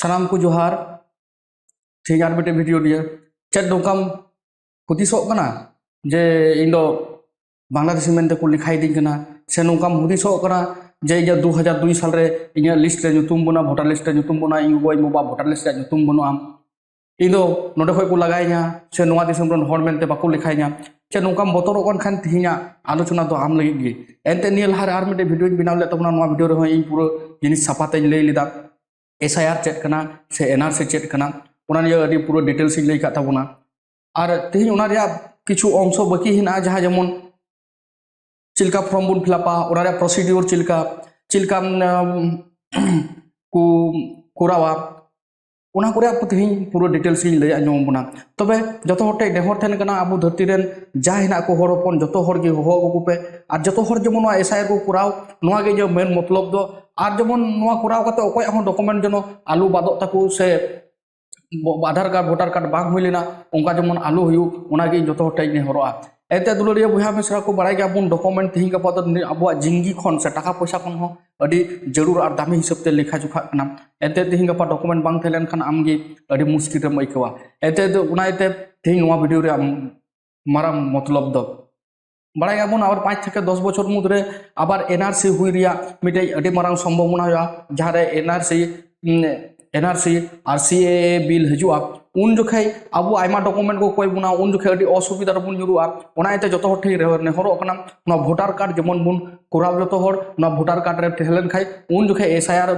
ᱥᱟᱱᱟᱢ ᱠᱚ ᱡᱚᱦᱟᱨ ᱛᱮᱦᱮᱧ ᱟᱨ ᱢᱤᱫᱴᱮᱱ ᱵᱷᱤᱰᱤᱭᱳ ᱱᱤᱭᱟᱹ ᱪᱮᱫ ᱱᱚᱝᱠᱟᱢ ᱦᱩᱫᱤᱥᱚᱜ ᱠᱟᱱᱟ ᱡᱮ ᱤᱧ ᱫᱚ ᱵᱟᱝᱞᱟᱫᱮᱥᱤ ᱢᱮᱱᱛᱮ ᱠᱚ ᱞᱮᱠᱷᱟᱭᱤᱫᱤᱧ ᱠᱟᱱᱟ ᱥᱮ ᱱᱚᱝᱠᱟᱢ ᱦᱩᱫᱤᱥᱚᱜ ᱠᱟᱱᱟ ᱡᱮ ᱤᱧᱟᱹᱜ ᱫᱩ ᱦᱟᱡᱟᱨ ᱫᱩই ᱥᱟᱞᱨᱮ ᱤᱧᱟᱹᱜ ᱞᱤᱥᱴ ᱨᱮ ᱧᱩᱛᱩᱢ ᱵᱟᱹᱱᱩᱜᱼᱟ ᱵᱷᱳᱴᱟᱨ ᱞᱤᱥᱴ ᱨᱮ ᱧᱩᱛᱩم ᱵᱟᱹᱱᱩᱜᱼᱟ ᱤᱧ ᱜᱚᱜᱚ ᱤᱧ ᱵᱟᱵᱟ ᱵᱷᱳᱴᱟᱨ ᱞᱤᱥᱴ ᱨᱮᱭᱟᱜ ᱧᱩᱛᱩم ᱵᱟᱹᱱᱩᱜᱼᱟ ᱤᱧ ᱫᱚ ᱱᱚᱰᱮ ᱠᱷᱚᱡ ᱠᱚ ᱞᱟᱜᱟᱭᱤᱧᱟ ᱥᱮ ᱱᱚᱣᱟ ᱫᱤᱥᱚᱢ ᱨᱮᱱ ᱦᱚᱲ ᱢᱮᱱᱛᱮ ᱵᱟᱠᱚ ᱞᱮᱠᱷᱟᱭᱤᱧᱟ ᱪᱮᱫ ᱱᱚᱝᱠᱟᱢ ᱵᱚᱛᱚᱨᱚᱜ ᱠᱟᱱ ᱠᱷᱟᱱ ᱛᱮᱦᱮᱧᱟᱜ ᱟᱞᱳᱪᱚᱱᱟ ᱫᱚ ᱟᱢ ᱞᱟᱹᱜᱤᱫ ᱜᱮ ᱮᱱᱛᱮ ᱱᱤᱭᱟᱹ ᱞᱟᱦᱟᱨᱮ ᱟᱨ ᱢᱤᱫᱴᱮᱱ ᱵᱷᱤᱰᱤᱭᱳᱧ ᱵᱮᱱᱟᱣ ᱞᱮᱫ ᱛᱟᱵᱚᱱᱟ ᱱᱚᱣᱟ ᱵᱷᱤᱰᱤᱭᱳ ᱨᱮᱦᱚᱸ ᱤᱧ ᱯᱩᱨᱟᱹ ᱡᱤᱱᱤᱥ ᱥᱟᱯᱷᱟᱛᱮᱧ ᱞᱟᱹᱭ ᱞᱮᱫᱟ ᱮᱥ ᱟᱭ ᱟᱨ ᱪᱮᱫ ᱠᱟᱱᱟ ᱥᱮ ᱮᱱᱟᱨᱥᱤ ᱪᱮᱫ ᱠᱟᱱᱟ ᱚᱱᱟ ᱱᱤᱭᱟᱹ ᱟᱹᱰᱤ ᱯᱩᱨᱟᱹ ᱰᱤᱴᱮᱞᱥ ᱤᱧ ᱞᱟᱹᱭ ᱠᱟᱜ ᱛᱟᱵᱚᱱᱟ ᱟᱨ ᱛᱮᱦᱮᱧ ᱚᱱᱟ ᱨᱮᱭᱟᱜ ᱠᱤᱪᱷᱩ ᱚᱝᱥᱚ ᱵᱟᱹᱠᱤ ᱦᱮᱱᱟᱜᱼᱟ ᱡᱟᱦᱟᱸ ᱡᱮᱢᱚᱱ ᱪᱮᱫᱞᱮᱠᱟ ᱯᱷᱨᱚᱢ ᱵᱚᱱ ᱯᱷᱤᱞᱟᱯᱟ ᱚᱱᱟ ᱨᱮᱭᱟᱜ ᱯᱨᱚᱥᱤᱰᱤᱭᱳᱨ ᱪᱮᱫᱞᱮᱠᱟ ᱪᱮᱫᱞᱮᱠᱟ ᱠᱚ ᱠᱚᱨᱟᱣᱟ ᱚᱱᱟ ᱠᱚᱨᱮᱭᱟᱜ ᱛᱮᱦᱮᱧ ᱯᱩᱨᱟᱹ ᱰᱤᱴᱮᱞᱥ ᱤᱧ ᱞᱟᱹᱭ ᱟᱸᱡᱚᱢ ᱵᱚᱱᱟ ᱛᱚᱵᱮ ᱡᱚᱛᱚ ᱦᱚᱲ ᱴᱷᱮᱱ ᱱᱮᱦᱚᱨ ᱛᱟᱦᱮᱱ ᱠᱟᱱᱟ ᱟᱵᱚ ᱫᱷᱟᱹᱨᱛᱤ ᱨᱮᱱ ᱡᱟ ᱦᱮᱱᱟᱜ ᱠᱚ ᱦᱚᱲ ᱦᱚᱯᱚᱱ ᱡᱚᱛᱚ ᱦᱚᱲ ᱜᱮ ᱦᱚᱦᱚ ᱟᱹᱜᱩ ᱠᱚᱯᱮ ᱟᱨ ᱡᱚᱛᱚ ᱦᱚᱲ ᱡᱮᱢᱚᱱ ᱱᱚᱣᱟ ᱮᱥᱟᱭᱟᱨ ᱠᱚ ᱠᱚᱨᱟᱣ ᱱᱚᱣᱟ ᱜᱮ ᱤᱧᱟᱹᱜ ᱢᱮᱱ ᱢᱚᱛᱞᱚᱵ ᱫᱚ ᱟᱨ ᱡᱮᱢᱚᱱ ᱱᱚᱣᱟ ᱠᱚᱨᱟᱣ ᱠᱟᱛᱮ ᱚᱠᱚᱭᱟᱜ ᱦᱚᱸ ᱰᱚᱠᱩᱢᱮᱱᱴ ᱡᱮᱱᱚ ᱟᱞᱚ ᱵᱟᱫᱚᱜ ᱛᱟᱠᱚ ᱥᱮ আধার কার্ড ভোটার কার্ড বাং হইলেনা অঙ্কা যেমন আলু হইউ ওনাগে যত হটাই নেহরোয়া ᱮᱱᱛᱮ ᱫᱩᱞᱟᱹᱲᱤᱭᱟᱹ ᱵᱚᱭᱦᱟ ᱢᱤᱥᱨᱟ ᱠᱚ ᱵᱟᱲᱟᱭ ᱜᱮᱭᱟ ᱵᱚᱱ ᱰᱚᱠᱩᱢᱮᱱᱴ ᱛᱮᱦᱮᱧ ᱜᱟᱯᱟ ᱫᱚ ᱟᱵᱚᱣᱟᱜ ᱡᱤᱝᱜᱤ ᱠᱷᱚᱱ ᱥᱮ ᱴᱟᱠᱟ ᱯᱚᱭᱥᱟ ᱠᱷᱚᱱ ᱦᱚᱸ ᱟᱹᱰᱤ ᱡᱟᱹᱨᱩᱲ ᱟᱨ ᱫᱟᱢᱤ ᱦᱤᱥᱟᱹᱵ ᱛᱮ ᱞᱮᱠᱷᱟ ᱡᱚᱠᱷᱟᱜ ᱠᱟᱱᱟ ᱮᱱᱛᱮ ᱛᱮᱦᱮᱧ ᱜᱟᱯᱟ ᱰᱚᱠᱩᱢᱮᱱᱴ ᱵᱟᱝ ᱛᱟᱦᱮᱸ ᱞᱮᱱᱠᱷᱟᱱ ᱟᱢ ᱜᱮ ᱟᱹᱰᱤ ᱢᱩᱥᱠᱤᱞ ᱨᱮᱢ ᱟᱹᱭᱠᱟᱹᱣᱟ ᱮᱱᱛᱮ ᱫᱚ ᱚᱱᱟᱛᱮ ᱛᱮᱦᱮᱧ ᱱᱚᱣᱟ ᱵᱷᱤᱰᱤᱭᱳ ᱨᱮ ᱢᱟᱨᱟᱝ ᱢᱚᱛᱞᱚᱵ ᱫᱚ বড়াই আবন আবার পাঁচ থেকে দশ বছর মধ্যে আবার এনআরসি হুই রিয়া মিটাই আডি মারাং সম্ভাবনা হয়া যারে এনআরসি ᱮᱱᱟᱨᱥᱤ ᱟᱨ ᱥᱤ ᱮ ᱵᱤᱞ ᱦᱤᱡᱩᱜᱼᱟ ᱩᱱ ᱡᱚᱠᱷᱟᱡ ᱟᱵᱚ ᱟᱭᱢᱟ ᱰᱚᱠᱩᱢᱮᱱᱴ ᱠᱚ ᱠᱚᱭ ᱵᱚᱱᱟ ᱩᱱ ᱡᱚᱠᱷᱟᱡ ᱟᱹᱰᱤ ᱚᱥᱩᱵᱤᱫᱷᱟ ᱨᱮᱵᱚᱱ ᱧᱩᱨᱩᱜᱼᱟ ᱚᱱᱟ ᱤᱭᱟᱹᱛᱮ ᱡᱚᱛᱚ ᱦᱚᱲ ᱴᱷᱮᱱ ᱱᱮᱦᱚᱨᱚᱜ ᱠᱟᱱᱟ ᱱᱚᱣᱟ ᱵᱷᱳᱴᱟᱨ ᱠᱟᱨᱰ ᱡᱮᱢᱚᱱ ᱵᱚᱱ ᱠᱚᱨᱟᱣ ᱡᱚᱛᱚ ᱦᱚᱲ ᱱᱚᱣᱟ ᱵᱷᱳᱴᱟᱨ ᱠᱟᱨᱰ ᱨᱮ ᱛᱟᱦᱮᱸ ᱞᱮᱱᱠᱷᱟᱱ ᱩᱱ ᱡᱚᱠᱷᱟᱡ ᱮᱥ ᱟᱭ आर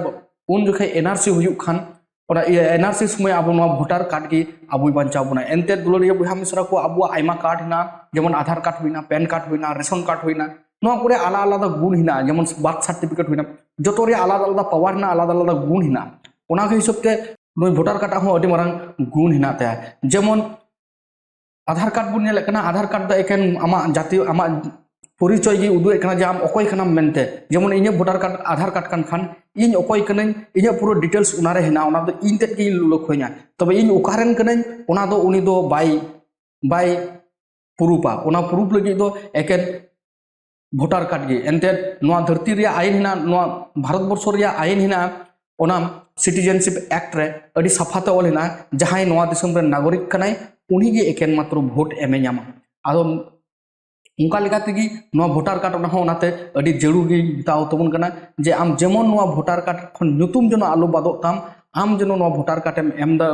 ᱩᱱ ᱡᱚᱠᱷᱟᱡ ᱮᱱᱟᱨᱥᱤ ᱦᱩᱭᱩᱜ ᱠᱷᱟᱱ ᱚᱱᱟ ᱮᱱ ᱟᱨ ᱥᱤ एनआरसी समय अब भोटार ᱠᱟᱨᱰ की अब बचाव बना एनते दुलरिया बुहा मिश्रा को अब आयमा कार्ड हिना जेमन आधार कार्ड हुईना पैन कार्ड हुईना रेशन कार्ड हुईना ᱱᱚᱣᱟ ᱠᱚᱨᱮ ᱟᱞᱟᱫᱟ ᱟᱞᱟᱫᱟ ᱜᱩᱱ ᱦᱮᱱᱟᱜᱼᱟ ᱡᱮᱢᱚᱱ ᱵᱟᱨᱛᱷ ᱥᱟᱨᱴᱤᱯᱷᱤᱠᱮᱴ ᱦᱩᱭᱱᱟ ᱡᱚᱛᱚ ᱨᱮ ᱟᱞᱟᱫᱟ ᱟᱞᱟᱫᱟ ᱯᱟᱣᱟᱨ ᱦᱮᱱᱟᱜᱼᱟ ᱟᱞᱟᱫᱟ ᱟᱞᱟᱫᱟ ᱜᱩᱱ ᱦᱮᱱᱟᱜᱼᱟ ᱚᱱᱟ ᱠᱚ ᱦᱤᱥᱟᱹᱵ ᱛᱮ ᱱᱩᱭ ᱵᱷᱳᱴᱟᱨ ᱠᱟᱴᱟ ᱦᱚᱸ ᱟᱹᱰᱤ ᱢᱟᱨᱟᱝ ᱜᱩᱱ ᱦᱮᱱᱟᱜ ᱛᱟᱭᱟ ᱡᱮᱢᱚᱱ আধার কার্ড বন নেলে কেনা আধার কার্ড দা একেন আমা জাতি আমা পরিচয় গি উদু একেনা যে আম অকয় কানাম মেনতে। যেমন ইনে ভোটার কার্ড আধার কার্ড কান খান, ইন অকয় কানেন ইনে পুরো ডিটেলস উনারে হেনা ওনা দো ইন তে কি লোক হইনা তবে ইন ওকারেন কানেন ওনা দো উনি দো বাই বাই পুরুপা ওনা পুরুপ লাগি দো একেন ভোটার কার্ড গি এনতে নোয়া ধরতি রিয়া আইন হেনা নোয়া ভারতবর্ষ রিয়া আইন হেনা ওনা ᱥᱤᱴᱤᱡᱮᱱᱥᱤᱯ ᱮᱠᱴ ᱨᱮ ᱟᱹᱰᱤ ᱥᱟᱯᱷᱟᱛᱮ ᱚᱞ ᱦᱮᱱᱟᱜᱼᱟ ᱡᱟᱦᱟᱸᱭ ᱱᱚᱣᱟ ᱫᱤᱥᱚᱢ ᱨᱮᱱ ᱱᱟᱜᱚᱨᱤᱠ ᱠᱟᱱᱟᱭ ᱩᱱᱤᱜᱮ ᱮᱠᱮᱱ ᱢᱟᱛᱨᱚ ᱵᱷᱳᱴ ᱮᱢᱮ ᱧᱟᱢᱟ ᱟᱫᱚ ᱚᱱᱠᱟ ᱞᱮᱠᱟᱛᱮᱜᱮ ᱱᱚᱣᱟ ᱵᱷᱳᱴᱟᱨ ᱠᱟᱨᱰ ᱚᱱᱟ ᱦᱚᱸ ᱚᱱᱟᱛᱮ ᱟᱹᱰᱤ ᱡᱟᱹᱨᱩᱲ ᱜᱮ ᱢᱮᱛᱟᱣ ᱛᱟᱵᱚᱱ ᱠᱟᱱᱟ ᱡᱮ ᱟᱢ ᱡᱮᱢᱚᱱ ᱱᱚᱣᱟ ᱵᱷᱳᱴᱟᱨ ᱠᱟᱨᱰ ᱠᱷᱚᱱ ᱧᱩᱛᱩᱢ ᱡᱮᱱᱚ ᱟᱞᱚ ᱵᱟᱫᱚᱜ ᱛᱟᱢ ᱟᱢ ᱡᱮᱱᱚ ᱱᱚᱣᱟ ᱵᱷᱳᱴᱟᱨ ᱠᱟᱨᱰ ᱮᱢ ᱮᱢ ᱫᱟ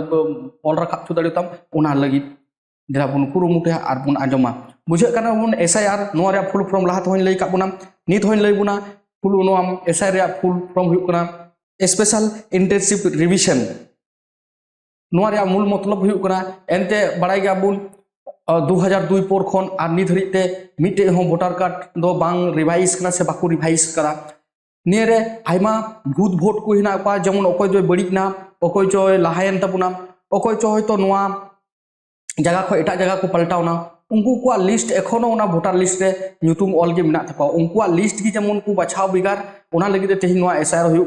ᱚᱞ ᱨᱟᱠᱟᱵ ᱦᱚᱪᱚ ᱫᱟᱲᱮᱭᱟᱛᱟᱢ ᱚᱱᱟ ᱞᱟᱹᱜᱤᱫ ᱡᱮᱱᱟ ᱵᱚᱱ ᱠᱩᱨᱩᱢᱩᱴᱩᱭᱟ ᱟᱨ ᱵᱚᱱ ᱟᱸᱡᱚᱢᱟ ᱵᱩᱡᱷᱟᱹᱜ ᱠᱟᱱᱟ ᱵᱚᱱ ᱮᱥᱟᱭ ᱟᱨ ᱱᱚᱣᱟ ᱨᱮᱭᱟᱜ ᱯᱷᱩᱞ ᱯᱷᱨᱚᱢ ᱞᱟᱦᱟ ᱛᱮᱦᱚᱸᱧ ᱞᱟᱹᱭ ᱠᱟᱜ ᱵᱚᱱᱟ ᱱᱤᱛ ᱦᱚᱸᱧ ᱞᱟᱹᱭ ᱵᱚᱱᱟ ᱯᱷᱩᱞ ᱱᱚᱣᱟ ᱮᱥᱟᱭ ᱨᱮᱭᱟᱜ ᱯᱷᱩᱞ ᱯᱷᱨᱚᱢ ᱦᱩᱭᱩᱜ ᱠᱟᱱᱟ स्पेशल इंटर्नशिप रिविजन ᱱᱚᱣᱟ ᱨᱮᱭᱟᱜ ᱢᱩᱞ ᱢᱚᱛᱞᱚᱵ ᱦᱩᱭᱩᱜ ᱠᱟᱱᱟ ᱮᱱᱛᱮ ᱵᱟᱲᱟᱭ ᱜᱮᱭᱟ ᱵᱚᱱ 2002 ᱯᱚᱨ ᱠᱷᱚᱱ ᱟᱨ ᱱᱤᱛ ᱦᱟᱹᱨᱤᱡ ᱛᱮ ᱢᱤᱫᱴᱮᱡ ᱦᱚᱸ ᱵᱷᱳᱴᱟᱨ ᱠᱟᱨᱰ ᱫᱚ ᱵᱟᱝ ᱨᱤᱵᱷᱟᱭᱤᱥ ᱠᱟᱱᱟ ᱥᱮ ᱵᱟᱠᱚ ᱨᱤᱵᱷᱟᱭᱤᱥ ᱠᱟᱫᱟ ᱱᱤᱭᱟᱹ ᱨᱮ ᱟᱭᱢᱟ ᱵᱷᱩᱛ ᱵᱷᱳᱴ ᱠᱚ ᱦᱮᱱᱟᱜ ᱠᱚᱣᱟ ᱡᱮᱢᱚᱱ ᱚᱠᱚᱭ ᱫᱚᱭ ᱵᱟᱹᱲᱤᱡ ᱱᱟ ᱚᱠᱚᱭ ᱪᱚᱭ ᱞᱟᱦᱟᱭᱮᱱ ᱛᱟᱵᱚᱱᱟ ᱚᱠᱚᱭ ᱪᱚ ᱦᱚᱭᱛᱚ ᱱᱚᱣᱟ ᱡᱟᱭᱜᱟ ᱠᱷᱚᱱ ᱮᱴᱟᱜ ᱡᱟᱭᱜᱟ ᱠᱚ ᱯᱟᱞᱴᱟᱣᱱᱟ उनको को लिस्ट एखोनो ना वोटर लिस्ट रे नुतुम ऑल गे मिना थापा उनको लिस्ट की जमन को बचाव बिगार ओना लगे तेहि नुआ एसआर होय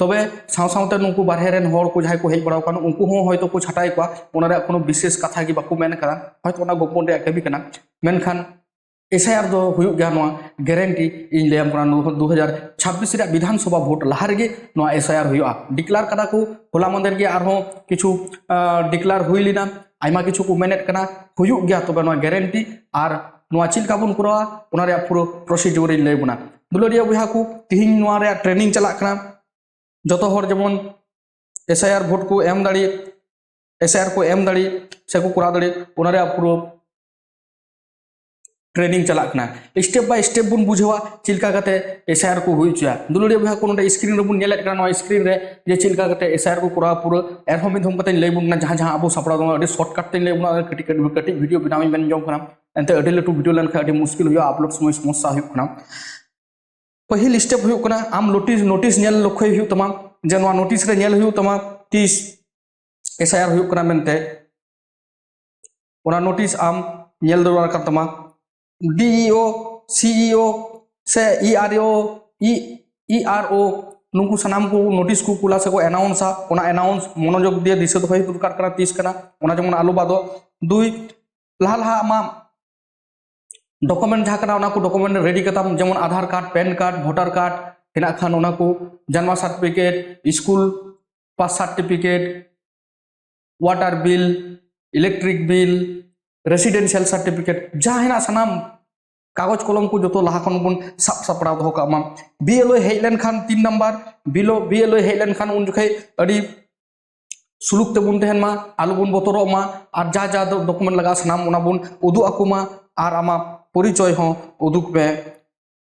तब साथ नुकू को जहाँ को हज बड़ा उनको तो कुछ हटाई को विशेष कथा की बाकोना तो गोपन कभी कर। एस आई आर दुना गारंटी इन लैम दो हज़ार छब्बीस विधानसभा भोट लहारे एस आई आर हो डिक्लार का होला मंदिर कि डिक्लार होना कि तब गारंटी और चिल्का बन करवा पुरो प्रोसिजर लैबना दुलरिया बहा को तेहन ट्रेनिंग चलना जो हर जेबन एस आई आर भोट को एम दाड़ी एस आई आर को एम दाड़ी से को करा दाड़ी, उनारे आपको ट्रेनिंग चलाकना स्टेप बाय स्टेप बुन बुझवा, चिलका कते आर को हुई चुया। दुलुड़े बहा को स्क्रीन रे बुन नेलेट करा स्क्रीन रे, जे चिलका कते आर को करा पूरा एरहम धम कते ले बुन ना, जहाँ जहाँ अब सपड़ा दो अडी शॉर्टकट ते ले बुन कटी कटी कटी, वीडियो बनावी बन जों करा। एंते अडी लेटू वीडियो लन खा मुश्किल हुया अपलोड समय समस्या हुया पहिल स्टेप ᱦᱩᱭᱩᱜ ᱠᱟᱱᱟ नोटिस ᱱᱳᱴᱤᱥ ᱱᱳᱴᱤᱥ ᱧᱮᱞ नोटिस ᱦᱩᱭᱩᱜ ᱛᱟᱢᱟ ᱡᱮ ᱱᱚᱣᱟ ᱱᱳᱴᱤᱥ एसआईआर नोटिस आम नल दरमा डीईओ सीईओ से ईआरओ ईआरओ नुकू सामान को नोटिस को कुला से को एनाउंसा एनाउंस मनोजोग दिए दिशा दरकार तीस जमन आलो बदो। दुई लहा लहा ᱰᱚᱠᱩᱢᱮᱱᱴ ᱡᱟᱦᱟᱸ ᱠᱟᱱᱟ ᱚᱱᱟ ᱠᱚ ᱰᱚᱠᱩᱢᱮᱱᱴ ᱨᱮᱰᱤ ᱠᱟᱛᱟᱢ ᱡᱮᱢᱚᱱ Aadhaar card PAN card voter card ᱦᱮᱱᱟᱜ ᱠᱷᱟᱱ ᱚᱱᱟ ᱠᱚ ᱡᱟᱱᱣᱟ certificate school pass certificate water bill electric bill residential certificate যা হেনা সানাম, কাগজ কলম কো যত লাহা কোন বন সাপ সাপড়া দহ কামা বিএলও হেইলেন খান তিন নাম্বার বিলো বিএলও হেইলেন খান উন জখাই আড়ি সুলুক তে বুন তেহেন মা, আলু বুন বতরো মা, আর যা যা ডকুমেন্ট লাগা সানাম ওনা বুন উদু আকুমা, আর আমা परिचय हों, उदुक पे।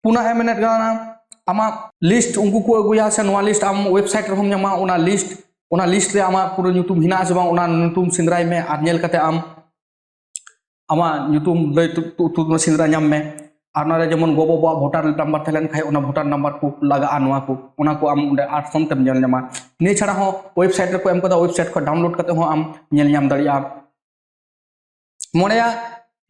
पुनः मिनट गाना अमा लिस्ट उनको को अगुया से नवा लिस्ट आम वेबसाइट रहम जमा, उना लिस्ट उना लिस्ट रे अमा पुरो नितुम हिनास बा, उना नितुम सिंदराई में आ नेल कते आम। अमा नितुम दै तु तु सिंदरा न्याम में। आना रे जमन गोबो बा वोटर नंबर थलेन खाय उना वोटर नंबर को लगा आनवा को, उना को आम आर्ट फॉर्म तम जन जमा। ने छड़ा हो वेबसाइट रे को एम को वेबसाइट को डाउनलोड कते हो, आम नेल न्याम दड़िया मोनेया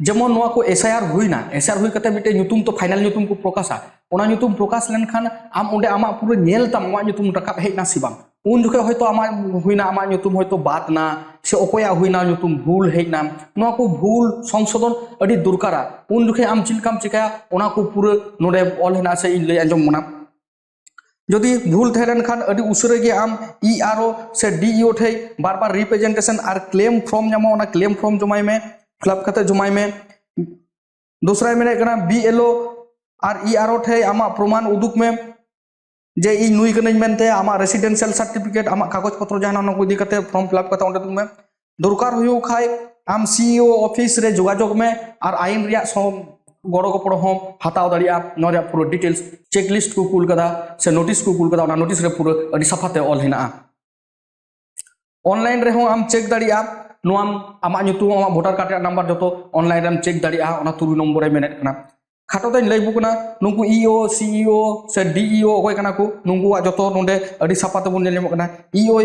ᱡᱮᱢᱚᱱ ᱱᱚᱣᱟ ᱠᱚ ᱮᱥᱟᱭᱟᱨ ᱦᱩᱭᱱᱟ ᱮᱥᱟᱭᱟᱨ ᱦᱩᱭ ᱠᱟᱛᱮ ᱢᱤᱫᱴᱮᱡ ᱧᱩᱛᱩᱢ ᱛᱚ ᱯᱷᱟᱭᱱᱟᱞ ᱧᱩᱛᱩᱢ ᱠᱚ ᱯᱨᱚᱠᱟᱥᱟ ᱚᱱᱟ ᱧᱩᱛᱩᱢ ᱯᱨᱚᱠᱟᱥ ᱞᱮᱱᱠᱷᱟᱱ ᱟᱢ ᱚᱸᱰᱮ ᱟᱢᱟᱜ ᱯᱩᱨᱟᱹ ᱧᱮᱞ ᱛᱟᱢ ᱟᱢᱟᱜ ᱧᱩᱛᱩᱢ ᱨᱟᱠᱟᱵ ᱦᱮᱡ ᱱᱟ ᱥᱮ ᱵᱟᱝ ᱩᱱ ᱡᱚᱠᱷᱚᱱ ᱦᱚᱭᱛᱳ ᱟᱢᱟᱜ ᱦᱩᱭᱱᱟ ᱟᱢᱟᱜ ᱧᱩᱛᱩᱢ ᱦᱚᱭᱛᱳ ᱵᱟᱫ ᱱᱟ ᱥᱮ ᱚᱠᱚᱭᱟᱜ ᱦᱩᱭᱱᱟ ᱧᱩᱛᱩᱢ ᱵᱷᱩᱞ ᱦᱮᱡ ᱱᱟ ᱱᱚᱣᱟ ᱠᱚ ᱵᱷᱩᱞ সংশোধন ᱟᱹᱰᱤ ᱫᱚᱨᱠᱟᱨᱟ ᱩᱱ ᱡᱚᱠᱷᱚᱱ ᱟᱢ ᱪᱮᱫ ᱞᱮᱠᱟᱢ ᱪᱤᱠᱟᱹᱭᱟ ᱚᱱᱟ ᱠᱚ ᱯᱩᱨᱟᱹ ᱱᱚᱰᱮ ᱚᱞ ᱦᱮᱱᱟᱜᱼᱟ ᱥᱮ ᱤᱧ ᱞᱟᱹᱭ আᱸᱡᱚᱢ ᱢᱮᱱᱟ যদি ভুল থাকেন খান আদি উসরে গিয়ে আম ই আর ও সে ডিইও ঠেই বারবার রিপ্রেজেন্টেশন আর ক্লেম ফর্ম জমা ওনা ক্লেম ফর্ম জমাই মে फ्लप करते जुमाई में। दूसरा मेरे कहना B L O are E R O ठे आम प्रमाण उदुक में। जे इ नुई कनेज मेंते आम रेसिडेंशियल सर्टिफिकेट आम कागज़ पत्र जहाँ नाम उदी करते फॉर्म फिलअप करता उन्हें तुम्हें दरकार हुई खाए, आम सीईओ ऑफ़िस रे जोगाजोग में, आर आईन रिया सो गड़ो को पड़ो हम हताव दड़ी आप रे पूरा डिटेल्स चेक लिस्ट को कुल कदा, से नोटिस को कुल कदा नोटिस रे पूरा अडी सफाते ऑल हिना ऑनलाइन रे हम चेक दड़ी नुआम आमा ᱧᱩᱛᱩᱢ ᱟᱢᱟ ᱵᱷᱳᱴᱟᱨ ᱠᱟᱨᱰ ᱨᱮᱭᱟᱜ ᱱᱟᱢᱵᱟᱨ ᱡᱚᱛᱚ ᱚᱱᱞᱟᱭᱤᱱ ᱨᱮᱢ ᱪᱮᱠ ᱫᱟᱲᱮᱭᱟᱜᱼᱟ ᱚᱱᱟ ᱛᱩᱨᱩᱭ ᱱᱚᱢᱵᱚᱨ ᱨᱮ खाटो तो लैब नुकु इओ सीईओ से डीओ अकोय को नुकु जो नोडे अड़ी सापा तबन इओ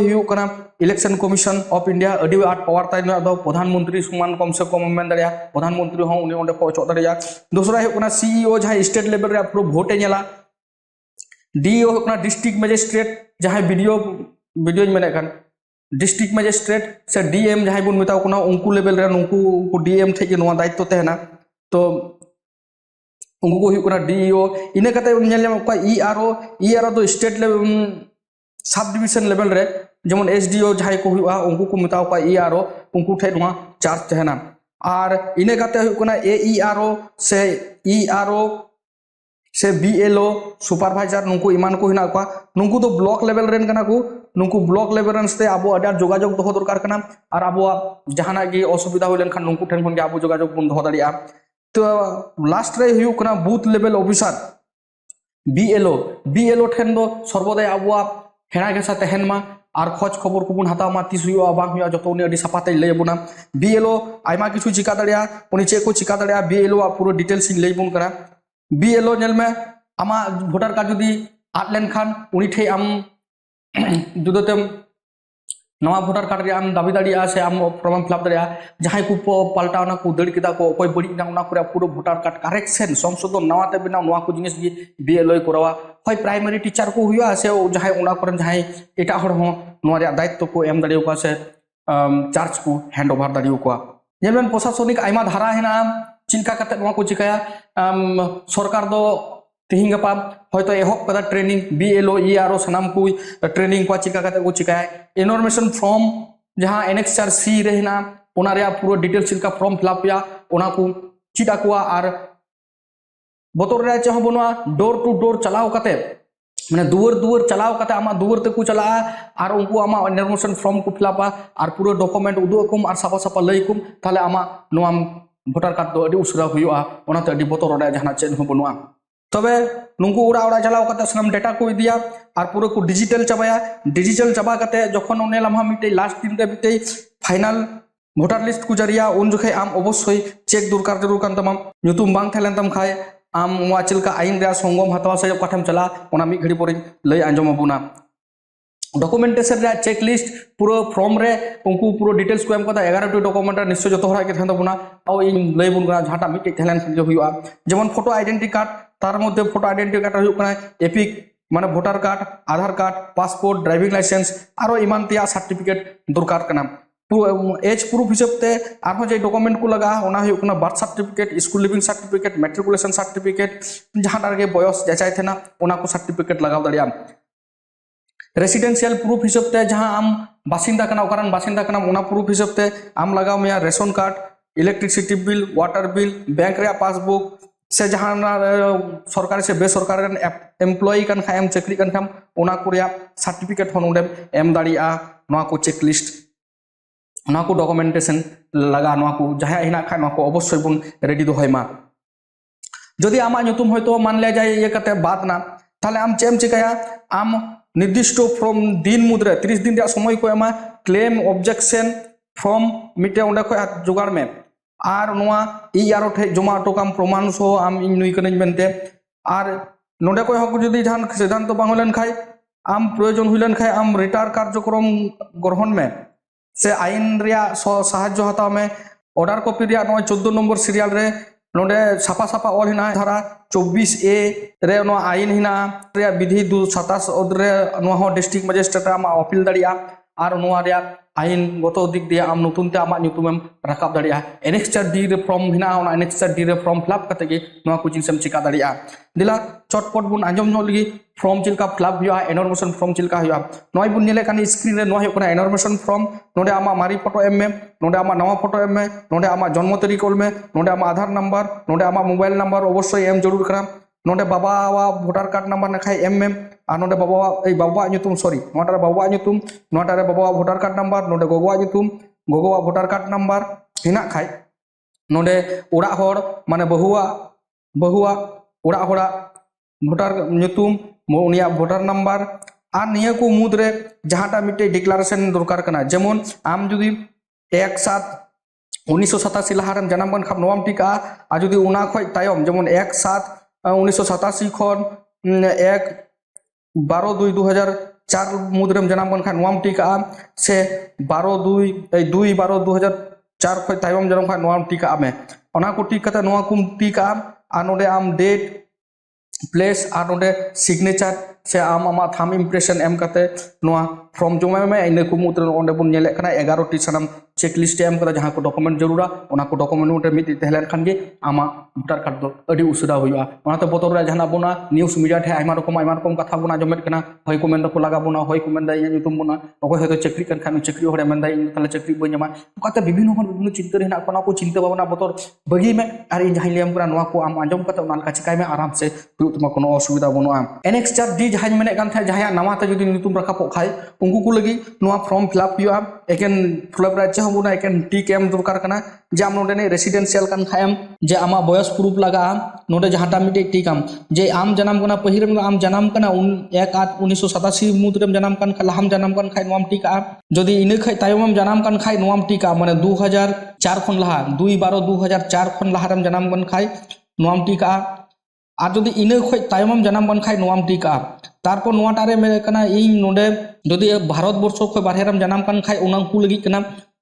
इलेक्शन कमीशन ऑफ़ इंडिया अड़ी आठ पावर ताय प्रधानमंत्री समान कम से कम मन दड़िया प्रधानमंत्री हो उन्हें ओंडे पहुंचो दड़िया दूसरा है सीईओ जहाँ स्टेट लेवल रे भोटे नेला डीईओ डिस्ट्रिक्ट मेजिस्ट्रेट जहाँ video video main district magistrate से डीएम जहाँ बन मता उनको लेवल उनको डीएम ठे दायित्व तहना तो उनको को डीईओ इना कते ईआरओ तो स्टेट सब डिविशन लेवल रे जेमन एसडीओ जहाँ को उनको को मता ईआरओ उनको ठे चार्ज तहना और इनका कते ए ईआरओ से ईआरओ ᱥᱮ ᱵᱤᱮᱞᱳ ᱥᱩᱯᱟᱨᱵᱷᱟᱭᱡᱟᱨ ᱱᱩᱠᱩ ᱮᱢᱟᱱ ᱠᱚ ᱦᱮᱱᱟᱜ ᱠᱚᱣᱟ ᱱᱩᱠᱩ ᱫᱚ ᱵᱞᱚᱠ ᱞᱮᱵᱮᱞ ᱨᱮᱱ ᱠᱟᱱᱟ ᱠᱚ ᱱᱩᱠᱩ ᱵᱞᱚᱠ ᱞᱮᱵᱮᱞ ᱨᱮᱱ ᱥᱟᱛᱮ ᱟᱵᱚ ᱟᱹᱰᱤ ᱟᱸᱴ ᱡᱳᱜᱟᱡᱳᱜᱽ ᱫᱚᱦᱚ ᱫᱚᱨᱠᱟᱨ ᱠᱟᱱᱟ ᱟᱨ ᱟᱵᱚᱣᱟᱜ ᱡᱟᱦᱟᱱᱟᱜ ᱜᱮ ᱚᱥᱩᱵᱤᱫᱷᱟ ᱦᱩᱭ ᱞᱮᱱᱠᱷᱟᱱ ᱱᱩᱠᱩ ᱴᱷᱮᱱ ᱠᱷᱚᱱ ᱜᱮ ᱟᱵᱚ ᱡᱳᱜᱟᱡᱳᱜᱽ ᱵᱚᱱ ᱫᱚᱦᱚ ᱫᱟᱲᱮᱭᱟᱜᱼᱟ ᱛᱚ ᱞᱟᱥᱴ ᱨᱮ ᱦᱩᱭᱩᱜ ᱠᱟᱱᱟ ᱵᱩᱛᱷ ᱞᱮᱵᱮᱞ ᱚᱯᱷᱤᱥᱟᱨ বিএলও বিএলও ᱴᱷᱮᱱ ᱫᱚ ᱥᱚᱨᱵᱚᱫᱟᱭ ᱟᱵᱚᱣᱟᱜ ᱦᱮᱲᱟ ᱜᱮᱥᱟ ᱛᱟᱦᱮᱱ ᱢᱟ ᱟᱨ আর খোঁজ খবর কোবন হাতাও মা ᱦᱩᱭᱩᱜᱼᱟ হুয়া বাং হুয়া যত উনি আডি সাপাতে লাই বনা বিএলও আইমা কিছু চিকা দাঁড়িয়া উনি চেক কো চিকা দাঁড়িয়া বিএলও পুরো ডিটেলস লাই বন ᱠᱟᱱᱟ ᱵᱤ ᱧᱮᱞ ᱢᱮ ᱟᱢᱟᱜ ᱵᱷᱳᱴᱟᱨ ᱠᱟᱨᱰ ᱡᱩᱫᱤ ᱟᱫ ᱞᱮᱱᱠᱷᱟᱱ ᱩᱱᱤ ᱴᱷᱮᱡ ᱟᱢ ᱡᱩᱫᱟᱹᱛᱮᱢ ᱱᱟᱣᱟ ᱵᱷᱳᱴᱟᱨ ᱠᱟᱨᱰ ᱨᱮ ᱟᱢ ᱫᱟᱵᱤ ᱫᱟᱲᱮᱭᱟᱜᱼᱟ ᱥᱮ ᱟᱢ ᱯᱷᱨᱚᱢ ᱯᱷᱤᱞᱟᱯ ᱫᱟᱲᱮᱭᱟᱜᱼᱟ ᱡᱟᱦᱟᱸᱭ ᱠᱚ ᱠᱚ ᱯᱟᱞᱴᱟᱣ ᱚᱱᱟ ᱠᱚ ᱫᱟᱹᱲ ᱠᱮᱫᱟ ᱠᱚ ᱚᱠᱚᱭ ᱵᱟᱹᱲᱤᱡ ᱮᱱᱟ ᱚᱱᱟ ᱠᱚᱨᱮ ᱯᱩᱨᱟᱹ ᱵᱷᱳᱴᱟᱨ ᱠᱟᱨᱰ ᱠᱟᱨᱮᱠᱥᱮᱱ ᱥᱚᱝᱥᱳᱫᱷᱚᱱ ᱱᱟᱣᱟᱛᱮ ᱵᱮᱱᱟᱣ ᱱᱚᱣᱟ ᱠᱚ ᱡᱤᱱᱤᱥ ᱜᱮ ᱵᱤ ᱮᱞ ᱳᱭ ᱠᱚᱨᱟᱣᱟ ᱦᱚᱭ ᱯᱨᱟᱭᱢᱟᱨᱤ ᱴᱤᱪᱟᱨ ᱠᱚ ᱦᱩᱭᱩᱜᱼᱟ ᱥᱮ ᱡᱟᱦᱟᱸᱭ ᱚᱱᱟ ᱠᱚᱨᱮᱱ ᱡᱟᱦᱟᱸᱭ ᱮᱴᱟᱜ ᱦᱚᱲ ᱦᱚᱸ ᱱᱚᱣᱟ ᱨᱮᱭᱟᱜ ᱫᱟᱭᱤᱛᱛᱚ ᱠᱚ ᱮᱢ ᱫᱟᱲᱮᱭᱟᱠᱚᱣᱟ ᱥᱮ ᱪᱟᱨᱡᱽ ᱠᱚ ᱦᱮᱱᱰ ᱳᱵᱷᱟᱨ ᱫᱟᱲᱮᱭᱟᱠᱚᱣᱟ ᱧᱮᱞ ᱵᱮᱱ ᱯᱨᱚᱥᱟᱥᱚᱱᱤᱠ ᱟᱭᱢᱟ ᱫᱷᱟᱨᱟ ᱦᱮᱱᱟᱜᱼᱟ হেনা চিন্তা কাতে নয়া को চিকায়া সরকার দো तिहिंग गपा হয়তো এহব কাদা ট্রেনিং বিএলও ইআরও সানাম को ट्रेनिंग को चिका काते को चिकाय इनफॉर्मेशन फॉर्म जहां एनएक्सआर सी रहना ओना रे पूरा डिटेल चिका फॉर्म फिलअप या ओना को चिटा को আর বতর রে চাহ বনোয়া ডোর টু ডোর চালাও কাতে মানে দুয়ার দুয়ার চালাও কাতে আমা দুয়ার তে কো চালা আর উনকু আমা ইনফরমেশন ফর্ম को फिलअप আর পুরো ডকুমেন্ট উদু কুম আর সাপা সাপা লই কুম তাহলে আমা নোয়াম ভোটার কার্ড তো আদি উসরা হুয়া ওনাতে আদি বতর রে জানা চেন হো বনুয়া তবে নুকু উড়া উড়া চালাও কাতে সাম ডেটা কো দিয়া আর পুরো কো ডিজিটাল চাবায়া ডিজিটাল চাবা কাতে যখন ওনে লামা মিটে লাস্ট দিন রে মিটে ফাইনাল ভোটার লিস্ট কো জারিয়া উন জখাই আম অবশ্যই চেক দরকার জরুর কান তামাম নতুন বাং থাইলেন তাম খায় আম ওয়া চিলকা আইন রে সঙ্গম হাতাওয়া সে কথাম চালা ওনা মি ঘড়ি পরে লই আঞ্জম আবুনা ડોક્યુમેન્ટેશન રે આ ચેકલિસ્ટ પૂરો ફોર્મ રે ઉંકુ પૂરો ડિટેલ્સ ᱠᱚ ᱮᱢ ᱠᱟᱛᱟ 11ᱴᱤ ᱰᱚᱠᱩᱢᱮᱱᱴ ᱱᱤᱥᱪᱚᱭ ᱡᱚᱛᱚ ᱦᱚᱲᱟᱜ ᱜᱮ ᱛᱟᱦᱮᱱ ᱛᱟᱵᱚᱱᱟ ᱟᱨ ᱤᱧ ᱞᱟᱹᱭ ᱵᱚᱱ ᱠᱟᱱᱟ ᱡᱟᱦᱟᱸᱴᱟᱜ ᱢᱤᱫᱴᱮᱡ ᱛᱟᱦᱮᱸ ᱞᱮᱱ ᱦᱩᱭᱩᱜᱼᱟ ᱡᱮᱢᱚᱱ ᱯᱷᱳᱴᱳ ᱟᱭᱰᱮᱱᱴᱤ ᱠᱟᱨᱰ ᱛᱟᱨ মধ্যে ফটো আইডেন্টি কার্ড হয়ে কানা এপিক মানে voter card Aadhaar card passport driving licence আরও এমান তিয়া সার্টিফিকেট দরকার কানা। এজ প্রুফ হিসাবতে আরও যে ডকুমেন্ট কো লাগা, ওনা হয়ে কানা birth certificate school leaving certificate matriculation certificate জাহাটার গে বয়স যাচাই থেনা ওনা কো সার্টিফিকেট লাগাও দাঁড়িয়া। रेसिडेंशियल प्रूफ हिसाब से जहाँ आम बासिंदा कना ओकरान बासिंदा कना ओना प्रूफ हिसाब से आम लगाओ मेया ration card electricity bill water bill bank रे पासबुक से जहाँ सरकार से बेसरकार एम्प्लॉय कन खाम चाकरी कन खाम ओना को सर्टिफिकेट हन उडेम एम दाड़िया नवा को चेक लिस्ट नवा को डॉक्यूमेंटेशन लगा नवा को जहाँ हिना खाय नवा को अवश्य बन रेडी दोहयमा যদি আমার নতুন হয়তো মানলে যায় ইয়ে কাতে বাদ না তাহলে আম চেম চিকায়া আম નિર્દિષ્ટો ફ્રોમ દિન મુદ્રા ત્રીસ દિન ᱨᱮᱭᱟᱜ ᱥᱚᱢᱚᱭ ᱠᱚ ᱮᱢᱟ ᱠᱞᱮᱢ ᱚᱵᱡᱮᱠᱥᱮᱱ ᱯᱷᱨᱚᱢ ᱢᱤᱫᱴᱮᱱ ᱚᱸᱰᱮ ᱠᱷᱚᱡ ᱡᱚᱜᱟᱲ ᱢᱮ ᱟᱨ ᱱᱚᱣᱟ ᱤᱧ ᱟᱨᱚ ᱴᱷᱮᱡ ᱡᱚᱢᱟ ᱦᱚᱴᱚ ᱠᱟᱢ ᱯᱨᱚᱢᱟᱱ ᱥᱚ ᱟᱢ ᱤᱧ ᱱᱩᱭ ᱠᱟᱹᱱᱟᱹᱧ ᱢᱮᱱᱛᱮ ᱟᱨ ᱱᱚᱰᱮ ᱠᱷᱚᱡ ᱦᱚᱸ ᱡᱩᱫᱤ ᱡᱟᱦᱟᱱ ᱥᱤᱫᱽᱫᱷᱟᱱᱛᱚ ᱵᱟᱝ ᱦᱩᱭ ᱞᱮᱱᱠᱷᱟᱡ আম প্রয়োজন হইলেন খাই আম রিটার কার্যক্রম গ্রহণ মে সে আইন রিয়া সাহায্য হাতাও মে অর্ডার কপি রিয়া নয় চোদ্দ নম্বর সিরিয়াল রে ᱱᱚᱰᱮ ᱥᱟᱯᱟ ᱥᱟᱯᱟ ᱚᱞ ᱦᱮᱱᱟᱜᱼᱟ ᱫᱷᱟᱨᱟ ᱪᱚᱵᱵᱤᱥ ᱮ ᱨᱮ ᱱᱚᱣᱟ ᱟᱭᱤᱱ ᱦᱮᱱᱟᱜᱼᱟ ᱨᱮᱭᱟᱜ ᱵᱤᱫᱷᱤ ᱫᱩ ᱥᱟᱛᱟᱥ ᱚᱫᱨᱮ ᱱᱚᱣᱟ ᱦᱚᱸ ᱰᱤᱥᱴᱨᱤᱠ ᱢᱮᱡᱤᱥᱴᱨᱮᱴ ᱟᱢᱟᱜ ᱚᱯᱤᱞ ᱫᱟᱲᱮᱭᱟᱜᱼᱟ और आईन गत दिक दिए आम नतुनते आमुम रखा दाड़ एन एक्स चार डी फर्म हे एन एक्स चार डी फर्म फिलप करते कोचिंग से चिका दाड़ा दिला चटपट बन आज़म फर्म चलका फिलप हुआ एनरमेशन फर्म चलका बनकर स्क्रीन एनरमेशन फर्म ना आम मारी फटो एम ना आम नवा फटो एम ना आम जन्म तारीख उलमे ना आम आधार नम्बर ना आम मोबाइल नम्बर अवश्य एम ज़रूर करा ना बाबा भोटार कार्ड नम्बर नाखा एम एम ᱱᱚᱰᱮ ᱵᱟᱵᱟᱣᱟᱜ ᱮᱭ ᱵᱟᱵᱟᱣᱟᱜ ᱧᱩᱛᱩᱢ ᱥᱚᱨᱤ ᱱᱚᱣᱟᱴᱟᱨᱮ ᱵᱟᱵᱟᱣᱟᱜ ᱧᱩᱛᱩᱢ ᱱᱚᱣᱟᱴᱟᱨᱮ ᱵᱟᱵᱟᱣᱟᱜ ᱵᱷᱳᱴᱟᱨ ᱠᱟᱨᱰ ᱱᱟᱢᱵᱟᱨ ᱱᱚᱰᱮ ᱜᱚᱜᱚᱣᱟᱜ ᱧᱩᱛᱩᱢ ᱜᱚᱜᱚᱣᱟᱜ ᱵᱷᱳᱴᱟᱨ ᱠᱟᱨᱰ ᱱᱟᱢᱵᱟᱨ ᱦᱮᱱᱟᱜ ᱠᱷᱟᱡ ᱱᱚᱰᱮ ᱚᱲᱟᱜ ᱦᱚᱲ ᱢᱟᱱᱮ ᱵᱟᱹᱦᱩᱣᱟᱜ ᱵᱟᱹᱦᱩᱣᱟᱜ ᱚᱲᱟᱜ ᱦᱚᱲᱟᱜ ᱵᱷᱳᱴᱟᱨ ᱧᱩᱛᱩᱢ ᱩᱱᱤᱭᱟᱜ ᱵᱷᱳᱴᱟᱨ ᱱᱟᱢᱵᱟᱨ ᱟᱨ ᱱᱤᱭᱟᱹ ᱠᱚ ᱢᱩᱫᱽᱨᱮ ᱡᱟᱦᱟᱸᱴᱟᱜ ᱢᱤᱫᱴᱮᱡ ᱰᱤᱠᱞᱟᱨᱮᱥᱚᱱ ᱫᱚᱨᱠᱟᱨ ᱠᱟᱱᱟ ᱡᱮᱢᱚᱱ ᱟᱢ ᱡᱩᱫᱤ ᱮᱠ ᱥᱟᱛ ᱩᱱᱤᱥᱥᱚ ᱥᱟᱛᱟᱥᱤ ᱞᱟᱦᱟᱨᱮᱢ ᱡᱟᱱᱟᱢ ᱠᱟᱱ ᱠᱷᱟᱱ ᱱᱚᱣᱟᱢ ᱴᱷᱤᱠᱟᱜᱼᱟ ᱟᱨ ᱡᱩᱫᱤ ᱚᱱᱟ ᱠᱷᱚᱡ ᱛᱟᱭᱚᱢ ᱡᱮᱢᱚᱱ ᱮᱠ ᱥᱟᱛ ᱩᱱᱤᱥᱥᱚ ᱥᱟᱛᱟᱥᱤ ᱠᱷᱚᱱ ᱮᱠ বারো দুই দু হাজার চার মুদরেম জনামগন খান নোয়াম টিকা, সে বারো দুই দুই বারো দু হাজার চার ᱠᱷᱚᱡ ᱛᱟᱭᱚᱢ ᱡᱟᱱᱟᱢ ᱠᱷᱟᱱ ᱱᱚᱣᱟ ᱴᱤᱠ ᱟᱜ ᱢᱮ ᱚᱱᱟ ᱠᱚ ᱴᱤᱠ ᱠᱟᱛᱮ ᱱᱚᱣᱟ ᱠᱚᱢ ᱴᱤᱠ ᱟᱜ ᱟᱨ ᱱᱚᱰᱮ ᱟᱢ ᱰᱮᱴ প্লেস আর নডে সিগনেচার, সে আম আমার থাম ইমপ্রেশন এম কাতে নোয়া ফর্ম জমা মে আইনে কুমুত্র নডে বুন নেলে কানা 11 টি সানাম ᱪᱮᱠᱞᱤᱥᱴ ᱮᱢ ᱠᱟᱫᱟ ᱡᱟᱦᱟᱸ ᱠᱚ ᱰᱚᱠᱩᱢᱮᱱᱴ ᱡᱟᱹᱨᱩᱲᱟ ᱚᱱᱟ ᱠᱚ ᱰᱚᱠᱩᱢᱮᱱᱴ ᱨᱮ ᱢᱤᱫ ᱛᱟᱦᱮᱸ ᱞᱮᱱᱠᱷᱟᱱ ᱜᱮ ᱟᱢᱟᱜ ᱵᱷᱳᱴᱟᱨ ᱠᱟᱨᱰ ᱫᱚ ᱟᱹᱰᱤ ᱩᱥᱟᱹᱨᱟ ᱦᱩᱭᱩᱜᱼᱟ ᱚᱱᱟᱛᱮ ᱵᱚᱛᱚᱨ ᱨᱮ ᱡᱟᱦᱟᱱᱟᱜ ᱵᱚᱱᱟ ᱱᱤᱭᱩᱡᱽ ᱢᱤᱰᱤᱭᱟ ᱴᱷᱮᱱ ᱟᱭᱢᱟ ᱨᱚᱠᱚᱢ ᱟᱭᱢᱟ ᱨᱚᱠᱚᱢ ᱠᱟᱛᱷᱟ ᱵᱚᱱ ᱟᱸᱡᱚᱢᱮᱫ ᱠᱟᱱᱟ ᱦᱚᱭ ᱠᱚ ᱢᱮᱱ ᱫᱟᱠᱚ ᱞᱟᱜᱟ ᱵᱚᱱᱟ ᱦᱚᱭ ᱠᱚ ᱢᱮᱱᱫᱟ ᱤᱧᱟᱹᱜ ᱧᱩᱛᱩᱢ ᱵᱚᱱᱟ ᱚᱠᱚᱭ ᱦᱚᱭᱛᱚ ᱪᱟᱹᱠᱨᱤ ᱠᱟᱱ ᱠᱷᱟᱱ ᱪᱟᱹᱠᱨᱤ ᱦᱚᱲᱮ ᱢᱮᱱᱫᱟ ᱤᱧ ᱛᱟᱦᱞᱮ ᱪᱟᱹᱠᱨᱤ ᱵᱟᱹᱧ ᱧᱟᱢᱟ ᱚᱱᱠᱟᱛᱮ ᱵᱤᱵᱷᱤᱱᱱᱚ ᱦᱚᱲ ᱵᱤᱵᱷᱤᱱᱱᱚ ᱪᱤᱱᱛᱟᱹ ᱨᱮ ᱦᱮᱱᱟᱜ ᱠᱚᱣᱟ ᱚᱱᱟ ᱠᱚ ᱪᱤᱱᱛᱟᱹ ᱵᱷᱟᱵᱱᱟ ᱵᱚᱛᱚᱨ ᱵᱟᱹᱜᱤᱭ ᱢᱮ ᱟᱨ ᱤᱧ ᱡᱟᱦᱟᱸᱧ ᱞᱟᱹᱭᱟᱢ ᱠᱟᱱᱟ ᱱᱚᱣᱟ ᱠᱚ ᱟᱢ ᱟᱸᱡᱚᱢ ᱠᱟᱛᱮ ᱚᱱᱟ ᱞᱮᱠᱟ ᱪᱤᱠᱟᱭ ᱢᱮ ᱟᱨᱟᱢ ᱥᱮ ᱦᱩᱭᱩᱜ ᱛᱟᱢᱟ ᱠᱳᱱᱳ ᱚᱥᱩᱵᱤᱫᱟ ᱵᱟᱹᱱᱩᱜᱼᱟ এনএক্স চার ডি যাহাই মেনে কান থাকে যাহাই নামাতে যদি নিতুম রাখা পখাই উঙ্কু কো লাগি নোয়া ফর্ম ফিলাপ পিয়া একেন ফিলাপ রাজ্যে ᱦᱚᱸᱵᱚᱱᱟ ᱮᱠᱮᱱ ᱴᱤᱠ ᱮᱢ ᱫᱚᱨᱠᱟᱨ ᱠᱟᱱᱟ ᱡᱮ ᱟᱢ ᱱᱚᱰᱮᱱᱤᱡ ᱨᱮᱥᱤᱰᱮᱱᱥᱤᱭᱟᱞ ᱠᱟᱱ ᱠᱷᱟᱡ ᱮᱢ ᱡᱮ ᱟᱢᱟᱜ ᱵᱚᱭᱚᱥ ᱯᱨᱩᱯ ᱞᱟᱜᱟᱜᱼᱟ ᱱᱚᱰᱮ ᱡᱟᱦᱟᱸᱴᱟᱜ ᱢᱤᱫᱴᱮᱡ ᱴᱤᱠ ᱟᱢ ᱡᱮ ᱟᱢ ᱡᱟᱱᱟᱢ ᱠᱟᱱᱟ ᱯᱟᱹᱦᱤᱞ ᱨᱮᱢ ᱟᱢ ᱡᱟᱱᱟᱢ ᱠᱟᱱᱟ ᱮᱠ ᱟᱴ ᱩᱱᱤᱥᱥᱚ ᱥᱟᱛᱟᱥᱤ ᱢᱩᱫᱽᱨᱮᱢ ᱡᱟᱱᱟᱢ ᱠᱟᱱ ᱠᱷᱟᱡ ᱞᱟᱦᱟᱢ ᱡᱟᱱᱟᱢ ᱠᱟᱱ ᱠᱷᱟᱡ ᱱᱚᱣᱟᱢ ᱴᱤᱠᱟᱜᱼᱟ ᱡᱩᱫᱤ ᱤᱱᱟᱹ ᱠᱷᱟᱡ ᱛᱟᱭᱚᱢᱮᱢ ᱡᱟᱱᱟᱢ ᱠᱟᱱ ᱠᱷᱟᱡ ᱱᱚᱣᱟᱢ ᱴᱤᱠᱟᱜᱼᱟ ᱢᱟᱱᱮ ᱫᱩ ᱦᱟᱡᱟᱨ ᱪᱟᱨ ᱠᱷᱚᱱ ᱞᱟᱦᱟ ᱫᱩᱭ ᱵᱟᱨᱚ ᱫᱩ ᱦᱟᱡᱟᱨ ᱪᱟᱨ ᱠᱷᱚᱱ ᱞᱟᱦᱟᱨᱮᱢ ᱡᱟᱱᱟᱢ ᱠᱟᱱ ᱠᱷᱟᱡ ᱱᱚᱣᱟᱢ ᱴᱤᱠᱟᱜᱼᱟ আর যদি ইনে খোঁজ তাইমম জানাম বান খাই নোয়াম টিকা তারপর নোয়াটারে মেরে কানা ইং নোডে যদি ভারতবর্ষ খোঁজ বারহেরাম জানাম কান খাই ওনাং কু লাগি কানা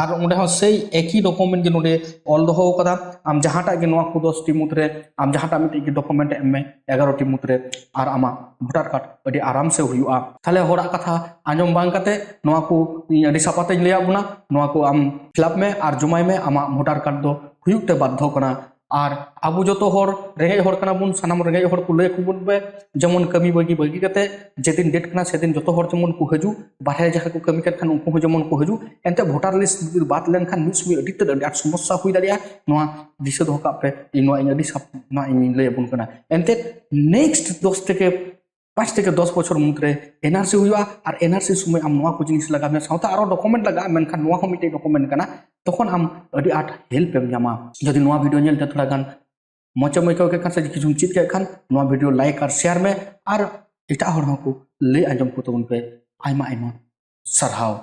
ᱟᱨ ᱚᱸᱰᱮ ᱦᱚᱸ ᱥᱮᱭ ᱮᱠᱤ ᱰᱚᱠᱩᱢᱮᱱᱴ ᱜᱮ ᱱᱚᱰᱮ ᱚᱞ ᱫᱚᱦᱚ ᱟᱠᱟᱫᱟ ᱟᱢ ᱡᱟᱦᱟᱸᱴᱟᱜ ᱜᱮ ᱱᱚᱣᱟ ᱠᱚ ᱫᱚᱥᱴᱤ ᱢᱩᱫᱽᱨᱮ ᱟᱢ ᱡᱟᱦᱟᱸᱴᱟᱜ ᱢᱤᱫᱴᱤᱡ ᱜᱮ ᱰᱚᱠᱩᱢᱮᱱᱴ ᱮᱢ ᱢᱮ ᱮᱜᱟᱨᱚᱴᱤ ᱢᱩᱫᱽᱨᱮ ᱟᱨ ᱟᱢᱟᱜ ᱵᱷᱳᱴᱟᱨ ᱠᱟᱨᱰ ᱟᱹᱰᱤ ᱟᱨᱟᱢ ᱥᱮ ᱦᱩᱭᱩᱜᱼᱟ ᱛᱟᱦᱞᱮ ᱦᱚᱲᱟᱜ ᱠᱟᱛᱷᱟ ᱟᱸᱡᱚᱢ ᱵᱟᱝ ᱠᱟᱛᱮ ᱱᱚᱣᱟ ᱠᱚ ᱤᱧ ᱟᱹᱰᱤ ᱥᱟᱯᱟᱛᱮᱧ ᱞᱟᱹᱭᱟᱫ ᱵᱚᱱᱟ ᱱᱚᱣᱟ ᱠᱚ ᱟᱢ ᱯᱷᱤᱞᱟᱯ ᱢᱮ ᱟᱨ ᱡᱚᱢᱟᱭ ᱢᱮ ᱟᱢᱟᱜ ᱵᱷᱳᱴᱟᱨ ᱠᱟᱨᱰ ᱫᱚ ᱦᱩᱭᱩᱜ ᱛᱮ ᱵᱟᱫᱽᱫᱷᱚ ᱠᱟᱱᱟ ᱟᱨ ᱟᱵᱚ ᱡᱚᱛᱚ ᱦᱚᱲ ᱨᱮᱸᱜᱮᱡ ᱦᱚᱲ ᱠᱟᱱᱟ ᱵᱚᱱ ᱥᱟᱱᱟᱢ ᱨᱮᱸᱜᱮᱡ ᱦᱚᱲ ᱠᱚ ᱞᱟᱹᱭ ᱟᱠᱚ ᱵᱚᱱ ᱯᱮ ᱡᱮᱢᱚᱱ ᱠᱟᱹᱢᱤ ᱵᱟᱹᱜᱤ ᱵᱟᱹᱜᱤ ᱠᱟᱛᱮ ᱡᱮᱫᱤᱱ ᱰᱮᱴ ᱠᱟᱱᱟ ᱥᱮᱫᱤᱱ ᱡᱚᱛᱚ ᱦᱚᱲ ᱡᱮᱢᱚᱱ ᱠᱚ ᱦᱤᱡᱩᱜ ᱵᱟᱨᱦᱮ ᱡᱟᱦᱟᱸ ᱠᱚ ᱠᱟᱹᱢᱤ ᱠᱟᱱ ᱠᱷᱟᱱ ᱩᱱᱠᱩ ᱦᱚᱸ ᱡᱮᱢᱚᱱ ᱠᱚ ᱦᱤᱡᱩᱜ ᱮᱱᱛᱮ ᱵᱷᱳᱴᱟᱨ ᱞᱤᱥᱴ ᱡᱩᱫᱤ ᱵᱟᱫ ᱞᱮᱱᱠᱷᱟᱱ ᱢᱤᱫ ᱥᱚᱢᱚᱭ ᱟᱹᱰᱤ ᱛᱮᱫ ᱟᱹᱰᱤ ᱟᱸᱴ ᱥᱚᱢᱚᱥᱥᱟ ᱦᱩᱭ ᱫᱟᱲᱮᱭᱟᱜᱼᱟ ᱱᱚᱣᱟ ᱫᱤᱥᱟᱹ ᱫᱚᱦᱚ ᱠᱟᱜ ᱯᱮ ᱤᱧ ᱱᱚᱣᱟ ᱤᱧ ᱟᱹᱰᱤ ᱥᱟᱯ ᱱᱚᱣᱟ ᱤᱧ ᱞᱟᱹᱭ ᱟᱵᱚᱱ ᱠᱟᱱᱟ ᱮᱱᱛᱮ ᱱᱮᱠᱥᱴ ᱫᱚᱥ ᱛᱷᱮᱠᱮ ᱯᱟᱸᱪ ᱛᱷᱮᱠᱮ ᱫᱚᱥ ᱵᱚᱪᱷᱚᱨ ᱢᱩᱫᱽᱨᱮ ᱮᱱᱟᱨᱥᱤ ᱦᱩᱭᱩᱜᱼᱟ ᱟᱨ ᱮᱱᱟᱨᱥᱤ ᱥᱚᱢᱚᱭ ᱟᱢ ᱱᱚᱣᱟ ᱠᱚ ᱡᱤᱱᱤᱥ ᱞᱟᱜᱟᱣ ᱢᱮ ᱥᱟᱶᱛᱮ ᱟᱨᱚ ᱰᱚᱠᱩᱢᱮᱱᱴ ᱞᱟᱜᱟᱜᱼᱟ ᱢᱮᱱᱠᱷᱟᱱ ᱱᱚᱣᱟ ᱦᱚᱸ ᱢᱤᱫᱴᱮᱡ ᱰᱚᱠᱩᱢᱮᱱᱴ ᱠᱟᱱᱟ ᱛᱚᱠᱷᱚᱱ ᱟᱢ ᱟᱹᱰᱤ ᱟᱸᱴ ᱦᱮᱞᱯ ᱮᱢ ᱧᱟᱢᱟ ᱡᱩᱫᱤ ᱱᱚᱣᱟ ᱵᱷᱤᱰᱤᱭᱳ ᱧᱮᱞᱛᱮ ᱛᱷᱚᱲᱟ ᱜᱟᱱ ᱢᱚᱡᱮᱢ ᱟᱹᱭᱠᱟᱹᱣ ᱠᱮᱫ ᱠᱷᱟᱱ ᱥᱮ ᱠᱤᱪᱷᱩᱢ ᱪᱮᱫ ᱠᱮᱫ ᱠᱷᱟᱱ ᱱᱚᱣᱟ ᱵᱷᱤᱰᱤᱭᱳ ᱞᱟᱭᱤᱠ ᱟᱨ ᱥᱮᱭᱟᱨ ᱢᱮ ᱟᱨ ᱮᱴᱟᱜ ᱦᱚᱲ ᱦᱚᱸᱠᱚ ᱞᱟᱹᱭ ᱟᱸᱡᱚᱢ ᱠᱚ ᱛᱟᱵᱚᱱ ᱯᱮ ᱟᱭᱢᱟ ᱟᱭᱢᱟ ᱥᱟᱨᱦᱟᱣ